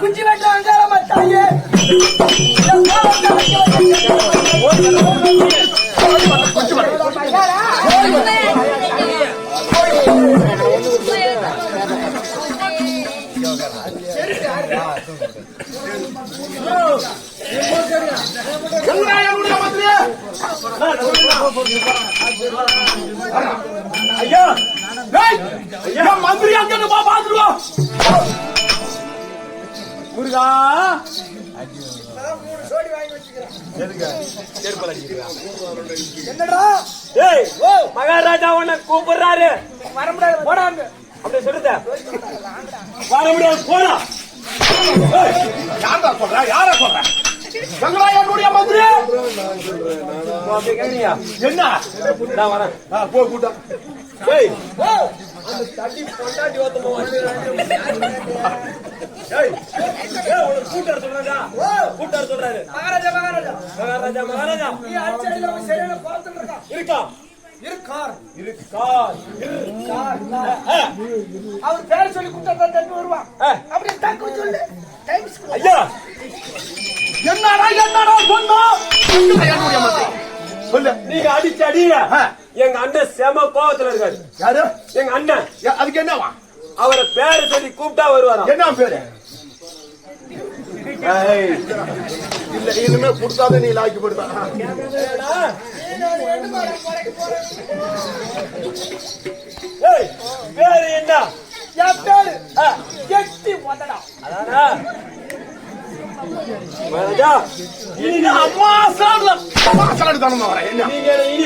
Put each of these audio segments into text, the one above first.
போய் வெட்டுற குஞ்சு வெட்டுற அங்காரமா தாயே ஐயா ஐயா மந்திரி அங்க பாத்துருவோம் முருகா மகாராஜா உன்னை கூப்பிடுறாரு. வர முடியாது போடாங்க அப்படி சொல்லுத. வர முடியாது போடா யாரா சொல்ற? யாரா சொல்ற? வெங்கடாயனுடைய மந்திரி? என்ன? நான் வரேன். ஆ, போ கூட்டம் அந்த தண்ணி பொண்டாட்டி ஓத்தமா வந்து ஏய் ஏய் உனக்கு கூட்டார் சொல்றாடா கூட்டார் சொல்றாரு. மகாராஜா மகாராஜா. மகாராஜா மகாராஜா. நீ அடிச்சடியில அவன் சரியான கோலத்துல இருக்கான் இருக்கா? இருக்கார். இருக்கா? இருக்கார். ஆ, அவர் பேர் சொல்லி கூட்டத்தை தண்ணி வருவான். அப்படி டக்கு சொல்லு. டைம்ஸ் ஐயா. என்னடா என்னடா சொன்னா சொல்லு. நீங்க அடிச்சு அடிங்க. எங்க அண்ணன் செம கோவத்துல இருக்காரு. யாரு? எங்க அண்ணன். அதுக்கு என்னவா? அவரை பேரை சொல்லி கூப்பிட்டா வருவாராம். என்ன பேரு? இல்ல இனிமே கொடுத்தாத நீ லாக்கி போடுவா. ஏய் பேரு என்ன? என் பேரு வந்தடா அதானா?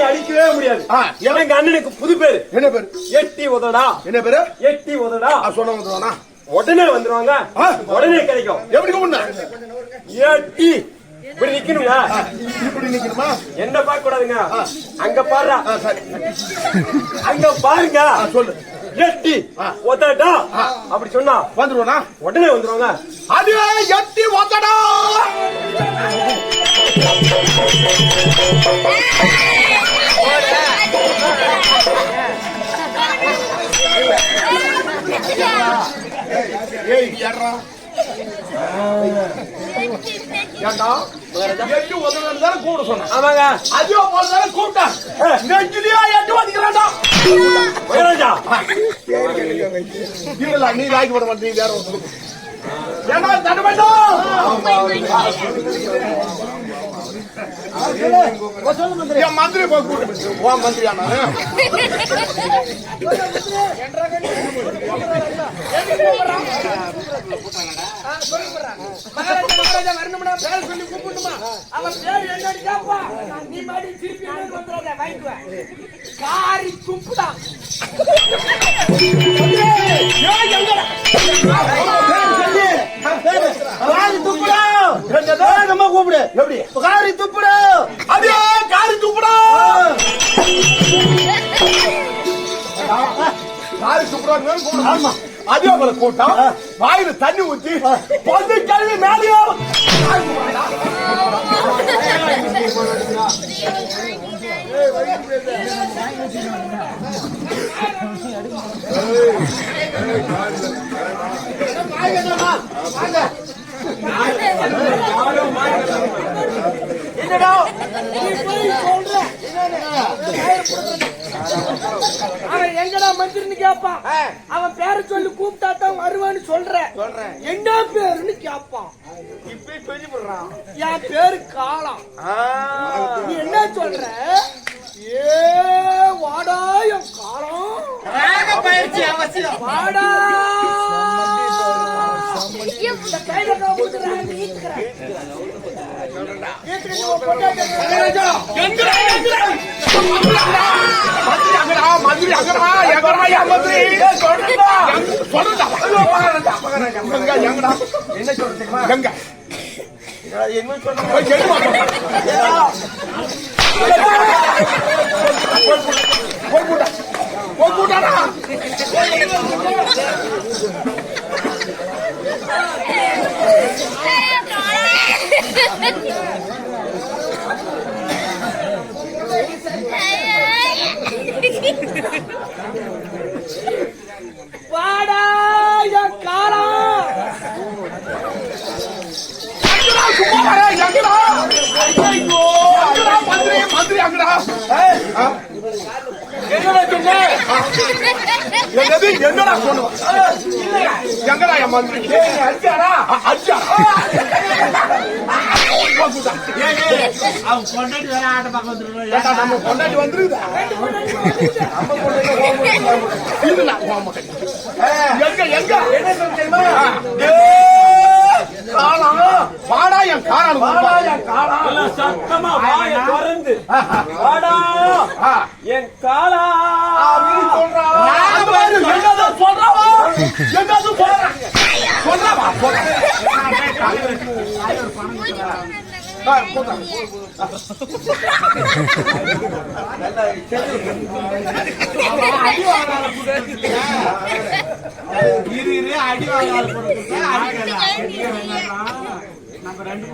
அடிக்கவே முடியாது? எங்க அண்ணனுக்கு புது பேரு. என்ன பேரு? எட்டி உதடா. என்ன பேரு? எட்டி உதடா. சொன்ன வந்துருவானா உடனே வந்துருவாங்க. உடனே கிடைக்கும். எப்படி எட்டி. இப்படி நிக்கணுங்களா இப்படி நிக்கணுமா என்ன பார்க்க கூடாதுங்க அங்க சரி அங்க பாருங்க சொல்லு எட்டி. ஒத்தடா அப்படி சொன்னா வந்துருவானா உடனே வந்துருவாங்க அது எட்டி ஒத்தடா ஏய் யாரா ஏண்டா எட்டி ஒத்தடா தானே கூட சொன்னேன் ஆமாங்க அதே போல தானே கூப்பிட்டான் நெஞ்சிலியா எட்டி இல்ல நீ லாக்கி போட மாட்டே வேற ஒருத்தர் ஏன்னா தட மந்திரி ஓ மந்திரியா மகாராஜா வரணும்னா பேர் சொல்லி. அவன் பேர் என்னன்னு கேப்பா நீ மாடி திருப்பி எனக்கு வந்துடாத வாங்கிக்குவேன் காரி காரி துப்புடா நம்ம கூப்பிடு எப்படி காரி துப்புடா அப்படியே காரி துப்புடா காரி துப்புறாங்க ஆமா அதே போல கூட்டம் வாயில தண்ணி ஊத்தி பொண்ணு கழுவி மேலேயோ என்னடா அவன் எங்கடா மந்திரின்னு கேட்பான் அவன் பேரை சொல்லி கூப்பிட்டா தான் வருவான்னு சொல்ற. என்ன பேருன்னு கேட்பான் இப்படி சொல்லி போடுறான் என் பேரு காலம் நீ என்ன சொல்ற? ஏ வாடா என் காலம் பயிற்சி அவசியம். வாடா. அங்கடா எங்கடா யா மந்திரி சொல்லுடா சொல்லுடா என்ன சொல்றீங்க எங்க என்ன சொல்றீங்க? போய் கேளுமா போய் கூட்டா போய் கூட்டாடா வாடா என் காலம் ஆ? என்னடா சொன்ன? என்னது என்னடா சொன்ன எங்கடா என் மந்திரி அடிச்சாரா அவன் கொண்டாடி வர ஆட்ட நம்ம கொண்டாடி வந்துருக்குதா நம்ம கொண்டாடி எங்க எங்க என்ன வாடா என் காலம் வாடா என் சத்தமா வாய திறந்து வாடா என் காலா அப்படின்னு சொல்றா. நான் பாரு? எங்காவது சொல்றா. அடி வாங்காத பொறுத்து நம்ம ரெண்டு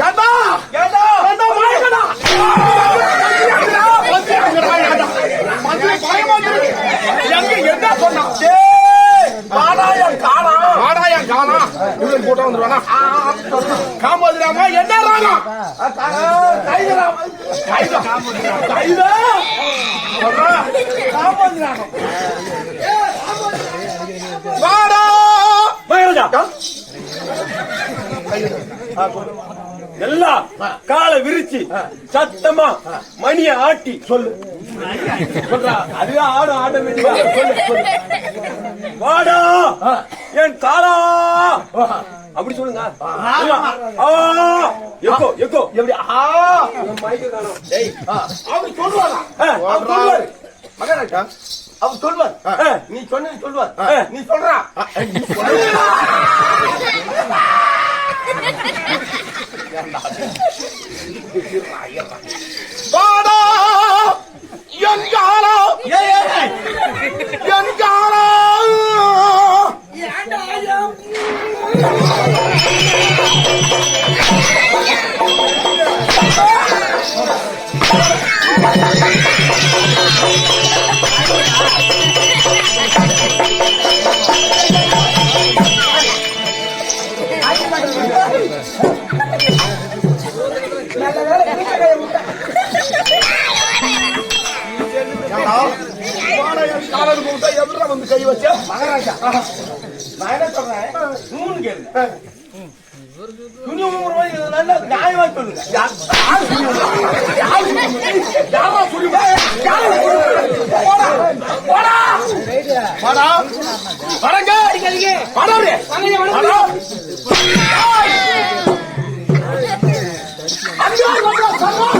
ஏண்டா, ஏண்டா, வந்துடுங்கடா, ஏண்டா. மந்திரி பயமா இருக்கு. எங்க, என்ன சொன்னா? காலம். வாடா என் காலம். இவன் போட்டா வந்துருவானா? சொல்றா. காமோதிராமா, என்ன கைதராமா. கைதா. கைதா. சொல்றா. காமோதிராகம். வாடா மயிலஜா எல்லாம் காலை விரிச்சு சத்தமா மணிய ஆட்டி சொல்லு. அதுவே ஆடும் ஆட்டோமேட்டிக்கா வாடா என் காலா. அப்படி சொல்லுங்க. Echo echo. எப்படி? ஆ. அவர் சொல்லுவாரு. மகாராஜா. அவர் சொல்வார் நீ சொன்னது சொல்வார் நீ சொல்றா. வாடா! ஏண்டா? வாடா என் காலர் கூப்பிட்டா எதுல வந்து கை வச்ச? மகாராஜா. நான் என்ன சொல்றேன்? மூணு கேளு. நல்ல நியாயமா சொல்லுங்க? யா- 俺们我有个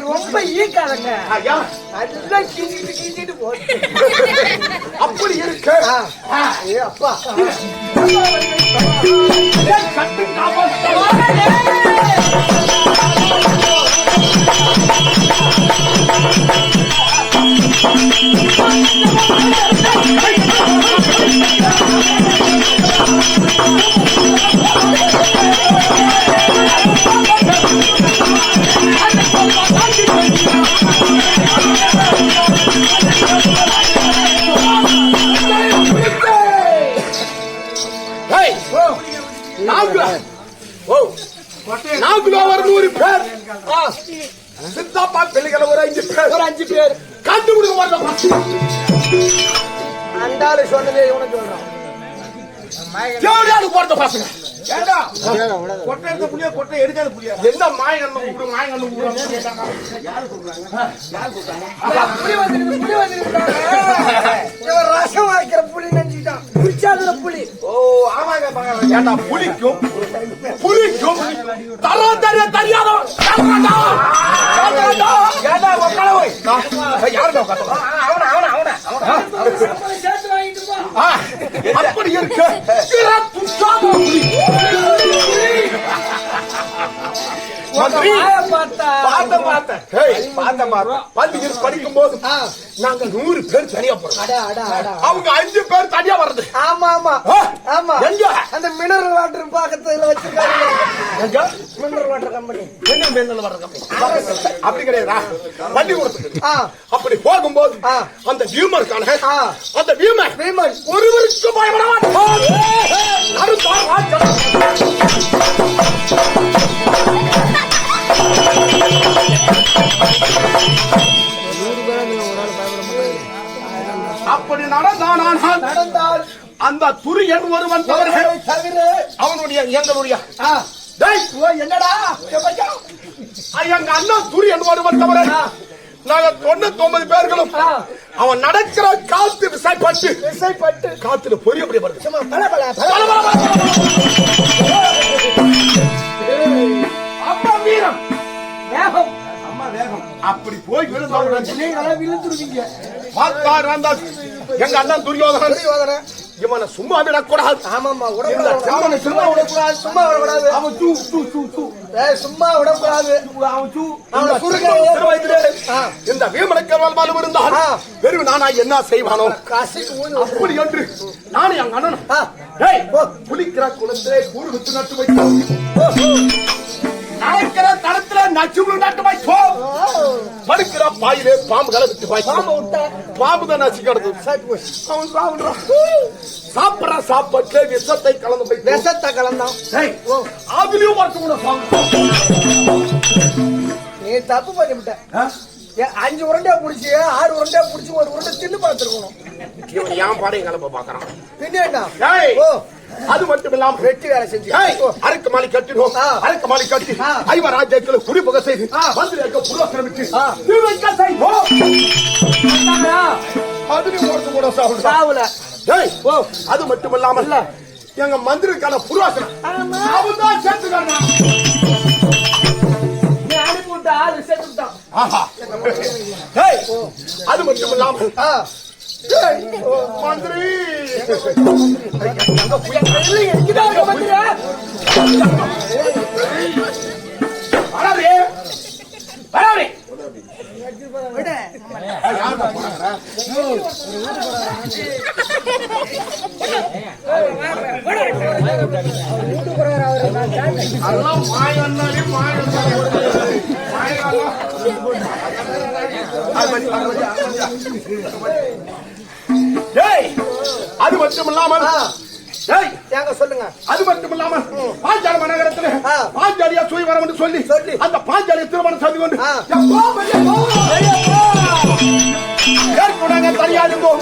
ரொம்ப ஈக்காதங்க. அதுதான் கிஞ்சிட்டு கிஞ்சிட்டு அப்படி இருக்கு. ஏ அப்பா. கட்டு காப்பாற்ற நான்கு. ஓ. ஒரு நூறு பேர். சித்தாப்பா பிள்ளைகளை ஒரு அஞ்சு பேர். ஒரு அஞ்சு பேர். கண்டு கொடுக்க மாட்டோம் அண்டாளு சொன்னதே இவனுக்கு சொல்றான். போறத பசங்க கொட்டை எடுத்த புள்ளியா கொட்டை எடுக்காத புள்ளியா என்ன மாயங்கண்ணு கூப்பிடு மாயங்கண்ணு கூப்பிடு யாரு சொல்றாங்க? யாரு சொல்றாங்க? புலி வந்துருக்கு புலி வந்துருக்கு இவன் ரசம் வாய்க்கிற நினைச்சுட்டான் குடிச்சாதுல புலி ஓ ஆமாங்க. ஏண்டா புலிக்கும் புலிக்கும் தர தெரிய தெரியாதவன் கேட்கறான்டா. கேட்கறான்டா. ஏண்டா? நான் யாருடா உட்கார்ந்து? அவன அவன அப்படி இருக்கு துச்சாத புலி. பார்த்தா படிக்கும் போது நாங்க நூறு பேர் தனியா போறோம். அவங்க அஞ்சு பேர் தனியா வர்றது. ஆமா ஆமா ஆமா. எங்க? அந்த மினரல் வாட்டர் பக்கத்துல வச்சிருக்காங்க. எங்க? மினரல் வாட்டர் கம்பெனி என்ன மேல்நிலை வர்ற கம்பெனி? அப்படி கிடையாதா? பள்ளிக்கூடத்துக்கு ஆ. அப்படி போகும்போது. அந்த இருக்கானே ஆ. அந்த வியூமர் பீமன் ஒருவருக்கு பயப்பட ராஜா. அப்படி நடந்தான் நடந்தால் அந்த துரியன் ஒருவன் தவிர அவனுடைய எங்களுடைய என்னடா? எங்க அண்ணன் துரியன் ஒருவன் தவிர நாங்க தொண்ணூத்தி ஒன்பது பேர்களும். அவன் நடக்கிற காத்து விசைப்பட்டு விசைப்பட்டு. காத்துல பல, பல. அப்பா வீரம். வேகம். அம்மா வேகம். அப்படி போய் விழுந்தவுடன் நீங்களா விழுந்துருவீங்க. எங்க அண்ணன் துரியோதனன். துரியோதன இவனை சும்மா விடக்கூடாது. ஆமாமா விடக்கூடாது. சும்மா விடக்கூடாது. சும்மா விடக்கூடாது. அவன் தூ தூ தூ தூ ஏய், சும்மா விடக்கூடாது. அவன் தூ அவனை சுருக்க. இந்த வீமனுக்கு வலு இருந்தால். வெறும் நானா என்ன செய்வானோ? அப்படி என்று நானும் எங்க. டேய், குளிக்கிற குளத்திலே கூறு விட்டு நட்டு வைத்தோம். நடக்கிற தடத்துல நச்சுமுழு நட்டு வைத்தோம் படுக்கிற பாயிலே பாம்புகளை விட்டு பாம்பை வைத்தோம் விட்டா பாம்பு தான் நச்சு அவன் சாப்பிடுறான் சாப்பிடுற சாப்பாட்டுல விஷத்தை கலந்து வைத்தோம் விஷத்தை கலந்தான் அதுலயும் ஒருத்தன் கூட. நீ தப்பு பண்ணிவிட்ட. அஞ்சு உருண்டையா புடிச்சு ஆறு உருண்டையா புடிச்சு ஒரு உருண்டை தின்னு பார்த்துருக்கணும். இவன் ஏன் பாடையும் கிளம்ப பாக்குறான் பின்ன அது மட்டும் இல்லாம வெட்டி வேலை செஞ்சு. அரக்கு மாலி கட்டினோம். அரக்கு மாலி கட்டி. ஐவராஜ்யத்துல குடிபுக செய்து வந்தாங்களா? அதுலயும் ஒருத்தன் கூட சாவுல. ஓ. அது மட்டும் இல்லாமல் எங்க மந்திரிக்கான புரோசனம் ஆமா. அவன் தான் சேர்த்துக்காரனா? நீ அனுப்பி விட்ட ஆளு செத்து விட்டான் ஆஹா. டேய், அது மட்டும் இல்லாமல் மந்திரி இல்லை, எங்கடா இருக்க வராதே வராதே அதெல்லாம் மாயன்னாலே மாயன்னாலே மாயன்னா அது டேய், அது மட்டும் இல்லாமல் ஆ. டேய், ஏங்க சொல்லுங்க. அது மட்டும் இல்லாமல் பாஞ்சால மனகரத்துல ஆ. பாஞ்சாலியா சுயவரம் என்று சொல்லி சொல்லி. அந்த பாஞ்சாலிய திருமணம் செய்து கொண்டு. ஏற்கனவே தனியா இருந்தோம்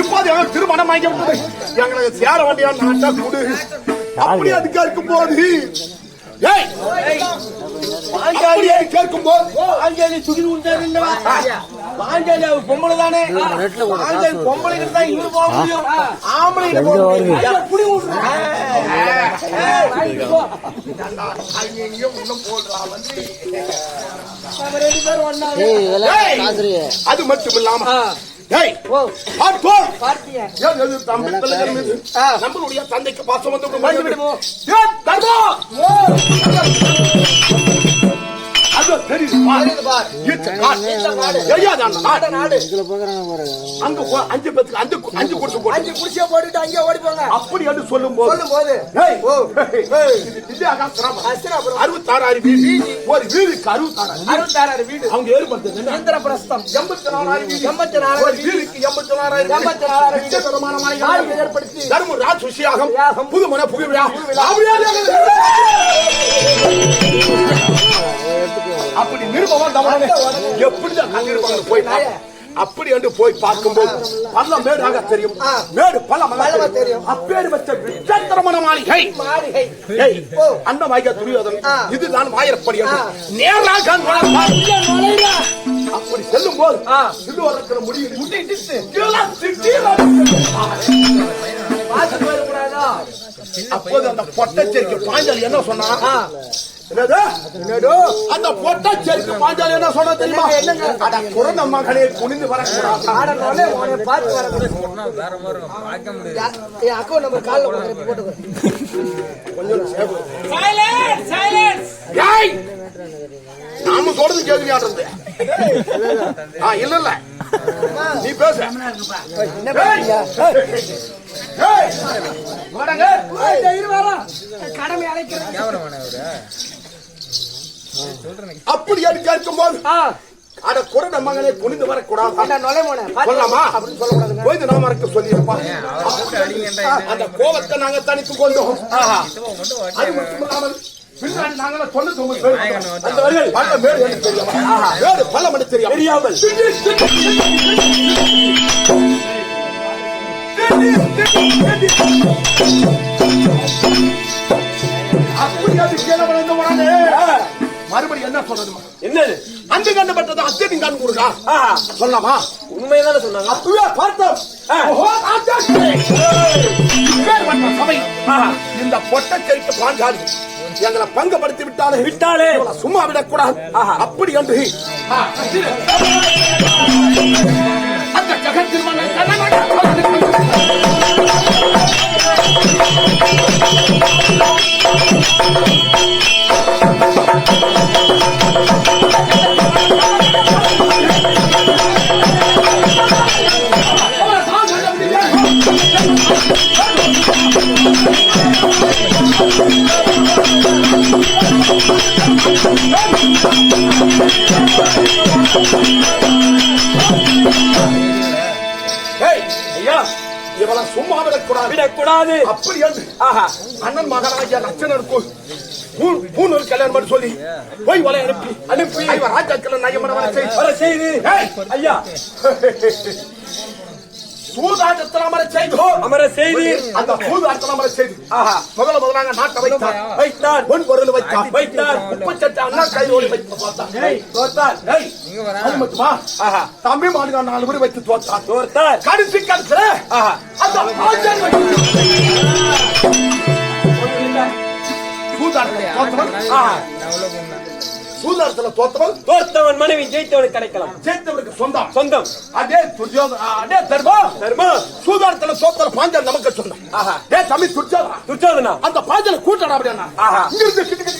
இப்போது எங்களுக்கு திருமணம் வாங்கி விட்டது. எங்களுக்கு சேர வேண்டிய நாட்டா கூடு. அப்படி அதுக்கு இருக்கும் போது ஏய் பாஞ்சாலியை கேட்கும் போது பாஞ்சாலி துணி உண்டாருந்தவா பாஞ்சாலி அவ பொம்பளை தானே? பாஞ்சாலி பொம்பளைக்கு தான் இங்க போக முடியும். ஆம்பளை அது மட்டும் இல்லாம. நம்மளுடைய தந்தைக்கு பாசம் வந்து தெரியுது. தெரியுது அந்த நாடு? நாடு அங்க போ- அஞ்சு பேத்துக்கு அஞ்சு அஞ்சு குடிச்சு போட்டு அஞ்சு குடிசையை போட்டுட்டு அங்கே ஓடி போங்க அப்படி என்று சொல்லும் போது சொல்லும் போது அறுபத்தாறாயிரம் வீடு ஒரு வீடுக்கு அறுபத்தாறாயிரம். அறுபத்தாறாயிரம் வீடு. அவங்க ஏற்படுத்தது என்ன? இந்திரபிரஸ்தம். எண்பத்தி நாலாயிரம் வீடு. எண்பத்தி நாலாயிரம் ஒரு வீடுக்கு எண்பத்தி நாலாயிரம் எண்பத்தி நாலாயிரம் வீடு. ஏற்படுத்தி. தர்ம ராஜ் சுஷியாகம் யாகம். புதுமண புகுவிழா. அப்படி நிருபம் தவறே. எப்படிதான் கண்டிருப்பாங்க போய். அப்படி என்று போய் பார்க்கும்போது பள்ளம் மேடாக தெரியும். மேடு பள்ளமா தெரியும். அப்பேறு வச்ச விசித்திரமான மாளிகை. அண்ணன் வாய்க்க துரியோதன். இதுதான் ஆ. நேராக அப்படி செல்லும் போது. இது வளர்க்கிற முடியும் அப்போது அந்த பொட்டச்சேரிக்கு பாஞ்சாலி என்ன சொன்னா? ஆ. என்னது? அந்த பொட்டச்சேரிக்கு பாஞ்சாலி என்ன சொன்னா தெரியுமா? என்னங்க? அட குழந்தை மகளே குனிந்து வரக்கூடாது. ஆடனோடனே உன்னை பார்த்து வரக்கூடாது யா- என் அக்கௌண்ட் நம்பர் காலில் போட்டு போட்டுக்கோ கொஞ்சம் சேவு. ஏய்! நாம சொல்றது கேள்வியாடுறது ஆ இல்ல இல்ல நீ பேச. என்ன பண்ணுறீங்க ஏய்! வாடங்க. கடமை அழைக்கிறேன். அப்படி என்று கேட்கும்போது? ஆ. அட குரட மகனே குனிந்து வரக்கூடாது? சொல்லலாமா? அப்படின்னு சொல்லக்கூடாதுங்க. போய் நாம இருக்க சொல்லியிருப்பா. அந்த கோபத்தை நாங்க தனித்து கொண்டோம். அது மட்டும் இல்லாமல் பின்னாடி நாங்கள தொண்ணூத்தி ஒன்பது பேர். அந்த வரிகள் பல்ல மேடு எனக்கு தெரியாம. மேடு பல்லம் எனக்கு தெரியாம. தெரியாமல். மறுபடியும் என்ன சொல்றதுமா? என்னது? அந்த கண்ணு பட்டது அத்தனை கண் கொடுக்கா? ஆஹா. சொல்லலாமா? உண்மைதானே சொன்னாங்க? அப்பவே பார்த்தோம். சபை. இந்த பொட்டச்சேரிக்கு பாஞ்சாலி எங்களை பங்குபடுத்தி விட்டாலே விட்டாலே. சும்மா விடக்கூடாது. அப்படி என்று. அந்த ஜெகத்தில் ஏய், விடக்கூடாது. அப்படி என்று. ஆஹா. அண்ணன் மகனாகிய லட்சணருக்கு பூணூல் கல்யாணம் பண்ணி சொல்லி போய் வலை அனுப்பி அனுப்பி ராஜாக்கள் நயமன வர செய்து. ஐயா. சூதாட்டத்தில் அமர செய்தோ. அமர செய்தி. அந்த சூதாட்டத்தில் அமர செய்து. ஆஹா. முதல்ல முதலாக நாட்டை வைத்தார். வைத்தார். பொன் பொருள் வைத்தார். வைத்தார். உப்புச்சட்டை அண்ணா கையோடு வைத்து தோத்தார். அது மட்டுமா? ஆஹா. தம்பி மாடுகார் நாலு பேர் வைத்து தோத்தார். தோத்தார். கடைசி கடைசில ஆஹா. அந்த பாஜன் வைத்து சூதாட்டத்தில் தோத்தவன் தோத்தவன் மனைவி ஜெயித்தவனுக்கு கிடைக்கலாம். ஜெயித்தவனுக்கு சொந்தம். சொந்தம். அதே துர்யோக அதே தர்மா தர்மா சூதாட்டத்தில் தோத்தல பாஞ்சல் நமக்கு சொந்தம். ஏ தம்பி துர்யோகா துச்சோதனா அந்த பாஞ்சல கூட்டடா அப்படின்னா கிட்டு கிட்டு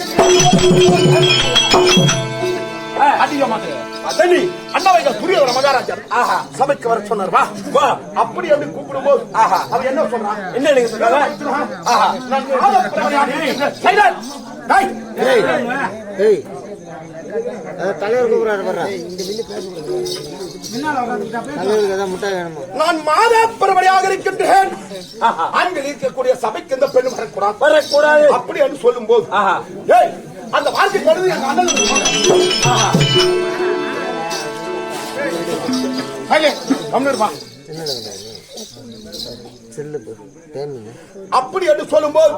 அடிக்க மாட்டேன் அதனி அண்ணாவைகள் துரியோதன மகாராஜர் ஆஹா. சபைக்கு வர சொன்னார் வா. வா. அப்படி அப்படி கூப்பிடும் போது ஆஹா. அவன் என்ன சொல்றான்? என்ன நீங்க சொல்றாங்க ஆஹா. நான். சைலன். டேய். தலைவர் கூப்பிடுறாரு வர்ற தலைவருக்கு ஏதாவது முட்டாய் வேணுமா நான் மாதப்பிரமணியாக இருக்கின்றேன் ஆண்கள் இருக்கக்கூடிய சபைக்கு இந்த பெண் வரக்கூடாது. வரக்கூடாது. அப்படி என்று சொல்லும் போது அந்த வார்த்தை கருது அப்படி என்று சொல்லும் போது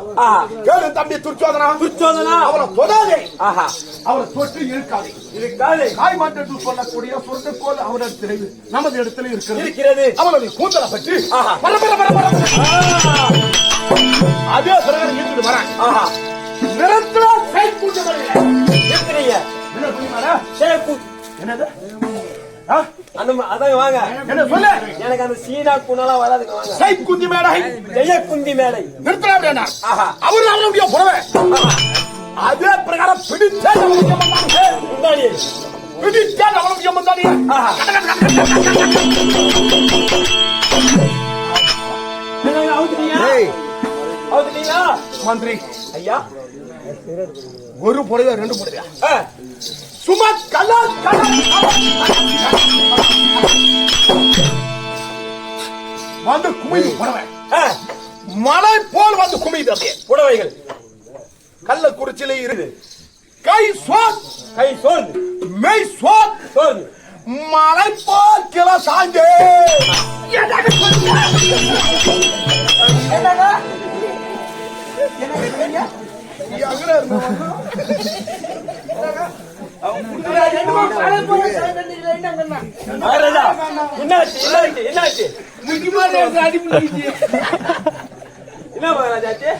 தம்பி துர்ச்சோதனா. துச்சோதனா அவரை ஆஹா. அவரை தொட்டு இழுக்காதே இருக்காது. காய் மாற்றத்தில் சொல்லக்கூடிய சொர்க்கக்கோல் அவரிடத்தில் இரு- நமது இடத்துல இருக்கிறது. இருக்கிறது. அவனுடைய கூந்தலை பற்றி. பர பர பர பர அதே பிறகு இழுத்துட்டு வரேன் நிரந்தர? சேப்பு என்னது? அந்த அதாங்க வாங்க. என்ன சொல்லு? எனக்கு அந்த சீனா குணலாம் வராதுங்க வாங்க. சைக்குந்தி மேடை. ஜெய குந்தி மேடை நிறுத்தலாம் அவரு அவருடைய ஆஹா. அதே பிரகாரம். முன்னாடி. பிடித்தே நம்மளுக்கு அவுத்துட்டீங்களா? மந்திரி. ஐயா. ஒரு புடவை ரெண்டு புடவையா? சும்மா கலர் வந்து குமிது புடவை. மலை போல் வந்து குமிது அப்படியே புடவைகள். கள்ளக்குறிச்சியில இருக்கு கை சோத் கை சோர்ந்து. மெய் சோத் சோர்ந்து. மலை போல் கிள சாஞ்சே என்னாச்சு? என்னாச்சு? முக்கியமான இடத்துல அடி பிடிக்குது. என்ன மகாராஜா ஆச்சு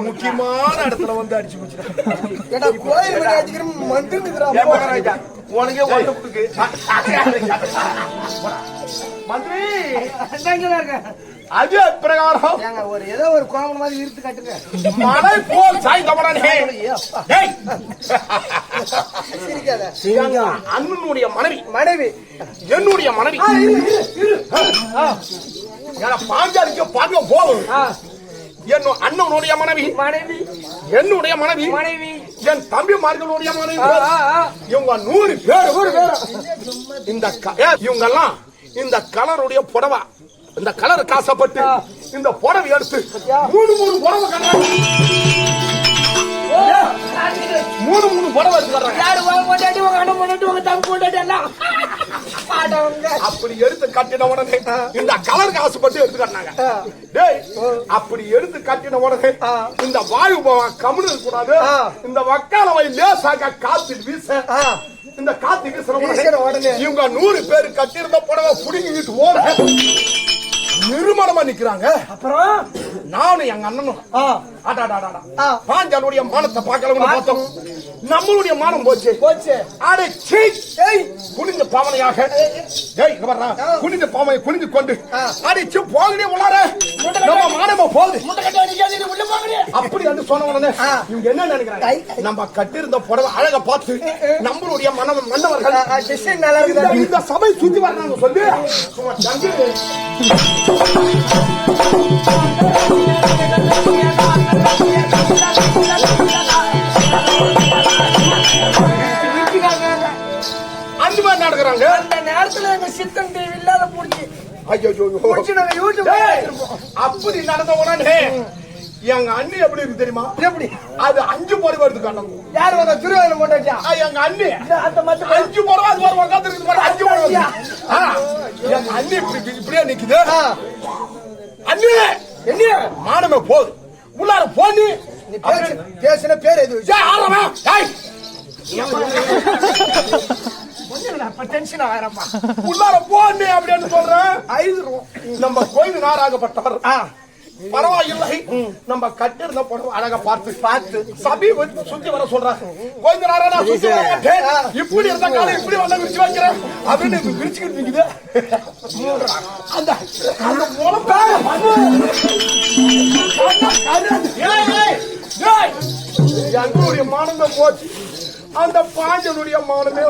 முக்கியமான இடத்துல வந்து அடிச்சு மகாராஜா உனக்கே ஒன்று கொடுக்கு. மந்திரி! இந்தாங்கடா இருக்க. அது பிரகாரம். ஏங்க, ஒரு ஏதோ ஒரு கோமன் மாதிரி இழுத்து கட்டுங்க. மலை போல் சாய்ந்தவனே. டேய் சிரிக்காத. சிங்கம் அண்ணனுடைய மனைவி. மனைவி. என்னுடைய மனைவி. ஏன்னா பாஞ்சாலிக்கு பாக்க என்ன அண்ணனுடைய மனைவி. மனைவி. என்னுடைய மனைவி. மனைவி. என் தம்பி மார்களுடைய மனைவி. இவங்க நூறு பேர். இந்த இவங்க எல்லாம் இந்த கலருடைய புடவை. இந்த கலர் காசப்பட்டு இந்த புடவை எடுத்து மூணு மூணு புடவை கட்டுறாங்க. மூணு மூணு புடவை அப்படி எடுத்து கட்டின உடனே இந்த கலர் காசுப்பட்டு எடுத்து கட்டினாங்க. டேய் அப்படி எடுத்து கட்டின உடனே இந்த வாயு இருக்க கூடாது. இந்த வக்கால வை லேசாக காத்து வீச. இந்த காத்து வீசுற உடனே. இவங்க நூறு பேர் கட்டியிருந்த புடவை புடுங்கிட்டு ஓட நிர்மலமா நிக்கிறாங்க. அப்புறம்? நானும் எங்க அண்ணனும். பாஞ்சாலுடைய மானத்தை பார்க்கலன்னு பார்த்தோம். நம்மளுடைய மானம் போச்சு. போச்சு. அடே குனிந்த பாவனையாக. ஏய் இங்க வர்றா குனிந்த பாவனை குனிந்து கொண்டு. அடிச்சு போகனே உள்ளார. நம்ம மானமா போகுது. அப்படி சொன்ன உடனே இவங்க என்ன நினைக்கிறாங்க? நம்ம கட்டியிருந்த புடவை அழக பார்த்து நம்மளுடைய மனம் மன்னவர்கள் இந்த சபை சுத்தி வர்றாங்க சொல்லி. அந்த மாதிரி நடக்கிறாங்க. அந்த நேரத்துல எங்க சித்தன் டிவி இல்லாத புடிச்சு. ஐயோ அப்படி நடந்த உடனே எங்க அண்ணி எப்படி இருக்கு தெரியுமா? எப்படி? அது அஞ்சு பருவம் எடுத்து காட்டணும். யார் வந்த கொண்டாட்டியா ஆ, எங்க அண்ணி. அந்த மத்த அஞ்சு பருவம் அது ஒரு உட்காந்து இருக்குது பாரு, அஞ்சு ஆ, எங்க அண்ணி இப்படி இப்படியே நிக்குது. அண்ணி! என்ன மானமே போகுது உள்ளார போனி. பேசுன பேர் எது? டென்ஷன் ஆகிறப்பா உள்ளார போனி அப்படின்னு சொல்றேன். ஐதுருவோம் நம்ம கோயில் நாராகப்பட்டவர் பரவாயில்லை. நம்ம கட்டிருந்த புடவை அழகா பார்த்து பார்த்து சபி வந்து சுத்தி வர சொல்றாங்க. கொஞ்ச நேரம் நான் சுத்தி வர. மாட்டேன் இப்படி இருந்த காலம் இப்படி வந்தா விரிச்சு வைக்கிறேன். அப்படின்னு விரிச்சுக்கிட்டு நிக்குது. அந்த அந்த முளப்ப எங்களுடைய மானமே போச்சு. அந்த பாஞ்சனுடைய மானமே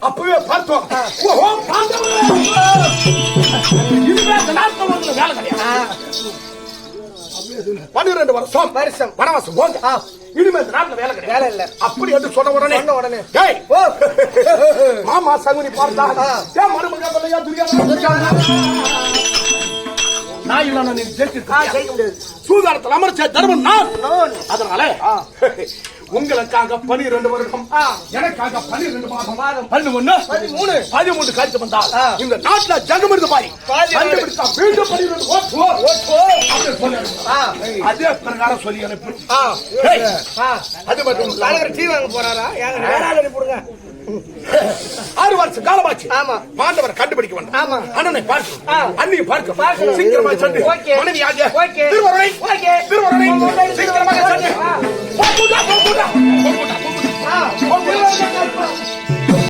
அப்பவே பார்த்தோம். பன்னிரண்டு வருஷம். வருஷம். வனவாசம் போங்க. இனிமே இந்த நாட்டுல வேலை கிடையாது. வேலை இல்ல. அப்படி என்று சொன்ன உடனே சொன்ன உடனே. டேய், மாமா சகுனி பார்த்தா ஏன் மருமக பிள்ளையா துரியோதனா நான் இல்ல நான் ஜெயிச்சு சூதாரத்தில் அமர்ச்ச தர்மம் நான். அதனால உங்களுக்காக பனிரெண்டு வருடம் எனக்காக பனிரெண்டு மாதம் பதிமூணு பதிமூணு. பதிமூணு காய்ச்சி வந்தால் இந்த நாட்டுல ஜங்கம் இருக்கு பாய் கண்டுபிடித்தா மீண்டும் பனிரெண்டு. அதே பிரகாரம் சொல்லி அனுப்பி. அது மட்டும் வாங்க போறாரா? வேறால அனுப்பிடுங்க ஆறு வருஷம் காலமாச்சு ஆமா. பாண்டவரை கண்டுபிடிக்க வேண்டும் ஆமா. அண்ணனை பார்க்க. அண்ணியை பார்க்க பார்க்கணும். சீக்கிரமா ஓகே. மனைவி ஓகே. திருவருளை திருவருளை. சீக்கிரமாக போகுதா, போகுதா, போகுதா. ஆ, திருவாரூர்